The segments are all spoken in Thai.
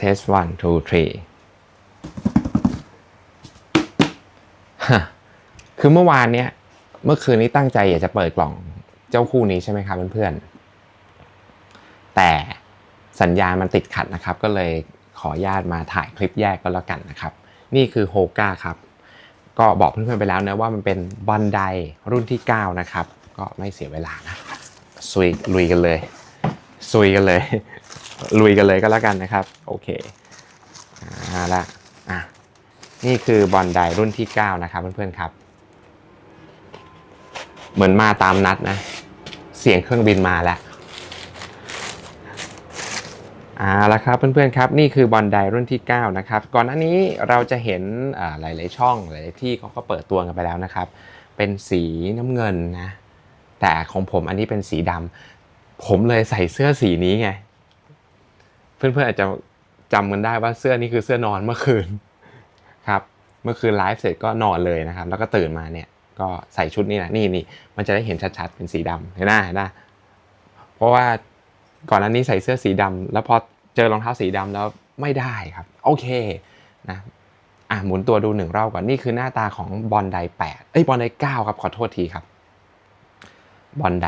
test one two three ฮะคือเมื่อวานเนี้ย เมื่อคืนนี้ตั้งใจอยากจะเปิดกล่องเจ้าคู่นี้ใช่ไหมครับเพื่อนๆ แต่สัญญาณมันติดขัดนะครับ ก็เลยขอญาตมาถ่ายคลิปแยกก็แล้วกันนะครับ นี่คือโฮก้าครับ ก็บอกเพื่อนๆไปแล้วนะว่ามันเป็นบอนไดรุ่นที่ 9 นะครับ ก็ไม่เสียเวลานะซุยลุยกันเลยซุยกันเลย ลุยกันเลยก็แล้วกันนะครับ โอเคอ่าละอะนี่คือบอนไดรุ่นที่ 9 นะครับเพื่อนๆครับ เหมือนมาตามนัดนะ เสียงเครื่องบินมาแล้วอ่าแล้วครับเพื่อนๆครับนี่คือบอลไดรุ่นที่ 9 นะครับ ก่อนหน้านี้เราจะเห็นอ่าหลายๆช่องหลายๆที่เขาก็เปิดตัวกันไปแล้วนะครับ เป็นสีน้ำเงินนะ แต่ของผมอันนี้เป็นสีดำผมเลยใส่เสื้อสีนี้ไง เพื่อนๆอาจจะจำกันได้ว่าเสื้อนี้คือเสื้อนอนเมื่อคืนครับเมื่อคืนไลฟ์เสร็จก็นอนเลยนะครับ แล้วก็ตื่นมาเนี่ยก็ใส่ชุดนี้นะนี่นี่มันจะได้เห็นชัดๆเป็นสีดำเห็นหน้าเห็นหน้าเพราะว่าก่อนหน้านี้ใส่เสื้อสีดำแล้วพอเจอรองเท้าสีดำแล้วไม่ได้ครับ โอเคนะอะหมุนตัวดูหนึ่งรอบก่อนนี่คือหน้าตาของบอลไดแปดเอ้ยบอลไดเก้าครับขอโทษทีครับบอลได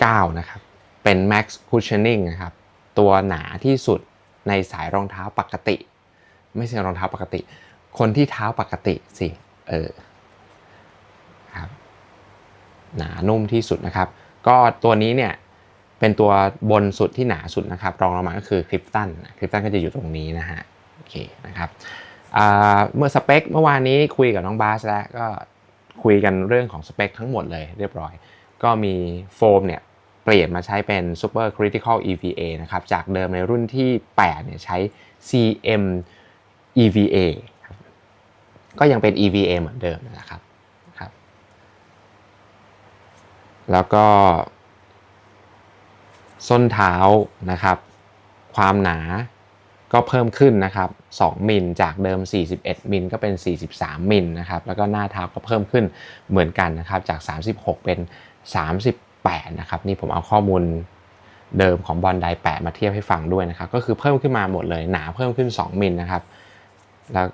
เก้านะครับเป็น Max Cushioning นะครับ ตัวหนาที่สุดในสายรองเท้าปกติ ไม่ใช่รองเท้าปกติ คนที่เท้าปกติสิเออครับหนานุ่มที่สุดนะครับ ก็ตัวนี้เนี่ยเป็นตัวบนสุดที่หนาสุดนะครับ รองลงมาก็คือคริปตันคริปตันก็จะอยู่ตรงนี้นะฮะโอเคนะครับเมื่อสเปคเมื่อวานนี้คุยกับน้องบาสแล้วก็คุยกันเรื่องของสเปคทั้งหมดเลยเรียบร้อย ก็มีโฟมเนี่ย เปลี่ยนมาใช้เป็น Super Critical EVA นะครับ จากเดิมในรุ่นที่ 8 เนี่ยใช้ CM EVA ก็ยังเป็น EVA เหมือนเดิมนะครับครับ แล้วก็ ส้นเท้านะครับ ความหนาก็เพิ่มขึ้นนะครับ 2 มิลจากเดิม 41 มิลก็เป็น 43 มิลนะครับ แล้วก็หน้าเท้าก็เพิ่มขึ้นเหมือนกันนะครับ จาก 36 เป็น 38 นะครับนี่ผมเอาข้อมูลเดิมของบอลไดแปมาเทียบให้ฟังด้วยนะครับก็คือเพิ่มขึ้นมาหมดเลยหนาเพิ่มขึ้น 2 มิลนะครับแล้ว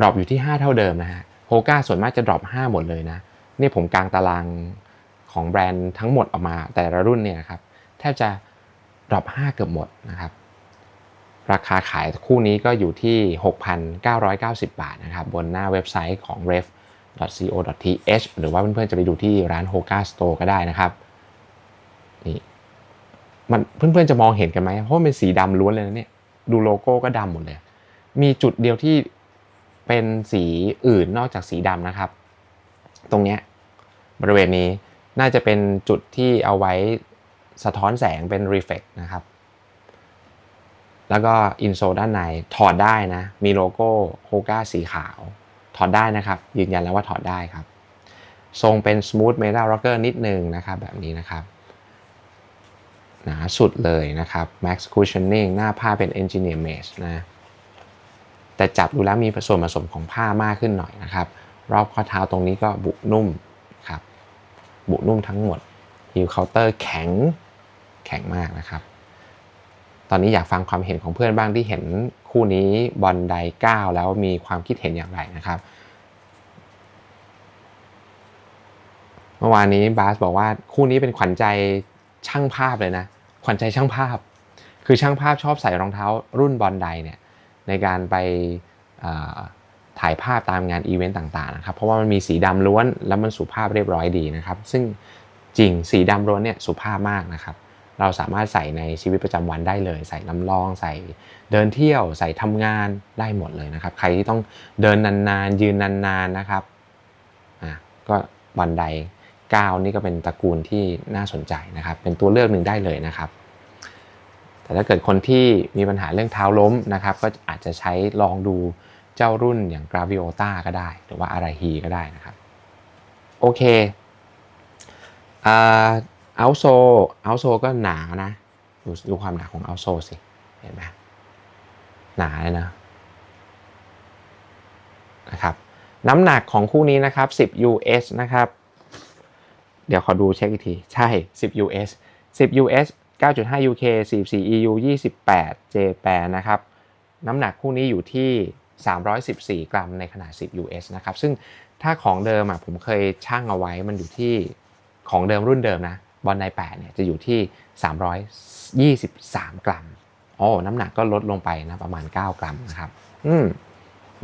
ดรอปอยู่ที่ 5 เท่าเดิมนะฮะโฮก้าส่วนมากจะดรอป5หมดเลยนะนี่ผมกลางตารางของแบรนด์ทั้งหมดออกมาแต่ละรุ่นเนี่ยครับแทบจะดรอป5เกือบหมดนะครับราคาขายคู่นี้ก็อยู่ที่ 6,990 บาทนะครับบนหน้าเว็บไซต์ของ ref.co.th หรือว่าเพื่อนๆจะไปดูที่ร้าน Hoka Store ก็ได้นะครับ มันเพื่อนๆจะมองเห็นกันไหมเพราะมันเป็นสีดำล้วนเลยนะเนี่ยดูโลโก้ก็ดำหมดเลย มีจุดเดียวที่เป็นสีอื่นนอกจากสีดำนะครับ ตรงเนี้ยบริเวณนี้น่าจะเป็นจุดที่เอาไว้สะท้อนแสงเป็น reflect นะครับ แล้วก็อินโซด้านในถอดได้นะ มีโลโก้โฮก้าสีขาว ถอดได้นะครับ ยืนยันแล้วว่าถอดได้ครับ ทรงเป็น smooth metal rocker นิดนึงนะครับ แบบนี้นะครับ หนาสุดเลยนะครับ max cushioning หน้าผ้าเป็น engineer mesh นะแต่จับดูแล้วมีส่วนผสมของผ้ามากขึ้นหน่อยนะครับ รอบข้อเท้าตรงนี้ก็บุนุ่มครับบุนุ่มทั้งหมดฮิลเคาน์เตอร์แข็งแข็งมากนะครับ ตอนนี้อยากฟังความเห็นของเพื่อนบ้างที่เห็นคู่นี้บอลไดก้าวแล้วมีความคิดเห็นอย่างไรนะครับ เมื่อวานนี้บาสบอกว่าคู่นี้เป็นขวัญใจ ช่างภาพเลยนะขวัญใจช่างภาพ คือช่างภาพชอบใส่รองเท้ารุ่นบอลไดเนี่ยในการไปถ่ายภาพตามงานอีเวนต์ต่างๆนะครับเพราะว่ามันมีสีดำล้วนแล้วมันสุภาพเรียบร้อยดีนะครับ ซึ่งจริงสีดำล้วนเนี่ยสุภาพมากนะครับ เราสามารถใส่ในชีวิตประจำวันได้เลย ใส่ลำลอง ใส่เดินเที่ยว ใส่ทำงานได้หมดเลยนะครับ ใครที่ต้องเดินนานๆยืนนานๆนะครับอะก็บันได ก้าวนี่ก็เป็นตระกูลที่น่าสนใจนะครับ เป็นตัวเลือกหนึ่งได้เลยนะครับ แต่ถ้าเกิดคนที่มีปัญหาเรื่องเท้าล้มนะครับ ก็อาจจะใช้ลองดูเจ้ารุ่นอย่าง Graviota ก็ได้ หรือว่า Arahi ก็ได้นะครับ โอเคอ่าเอาโซเอาโซก็หนานะดูดูความหนาของเอาโซสิ เห็นไหมหนาเลยนะนะครับน้ำหนักของคู่นี้นะครับ 10 US นะครับ เดี๋ยวขอดูเช็คอีกที ใช่ 10 US 10 US 9.5 UK 44 EU 28 J 8นะครับ น้ำหนักคู่นี้อยู่ที่ 314 กรัมในขนาด 10 US นะครับ ซึ่งถ้าของเดิมอะผมเคยชั่งเอาไว้มันอยู่ที่ของเดิมรุ่นเดิมนะบอลไน8เนี่ยจะอยู่ที่ 323 กรัม โอ้ น้ำหนักก็ลดลงไปนะประมาณ 9 กรัมนะครับ อืม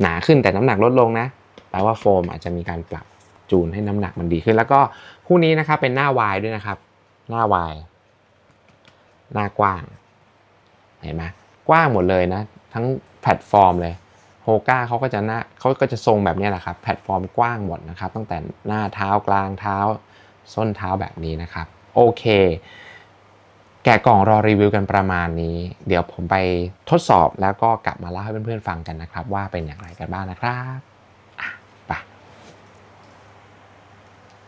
หนาขึ้นแต่น้ำหนักลดลงนะ แปลว่าโฟมอาจจะมีการปรับ จูนให้น้ำหนักมันดีขึ้น แล้วก็คู่นี้นะครับเป็นหน้าวายด้วยนะครับ หน้าวายหน้ากว้างเห็นไหมกว้างหมดเลยนะ ทั้งแพลตฟอร์มเลยโฮก้าเขาก็จะหน้าเขาก็จะทรงแบบนี้แหละครับแพลตฟอร์มกว้างหมดนะครับ ตั้งแต่หน้าเท้ากลางเท้า ส้นเท้าแบบนี้นะครับ โอเค แกะกล่องรอรีวิวกันประมาณนี้ เดี๋ยวผมไปทดสอบแล้วก็กลับมาเล่าให้เพื่อนๆฟังกันนะครับ ว่าเป็นอย่างไรกันบ้างนะครับ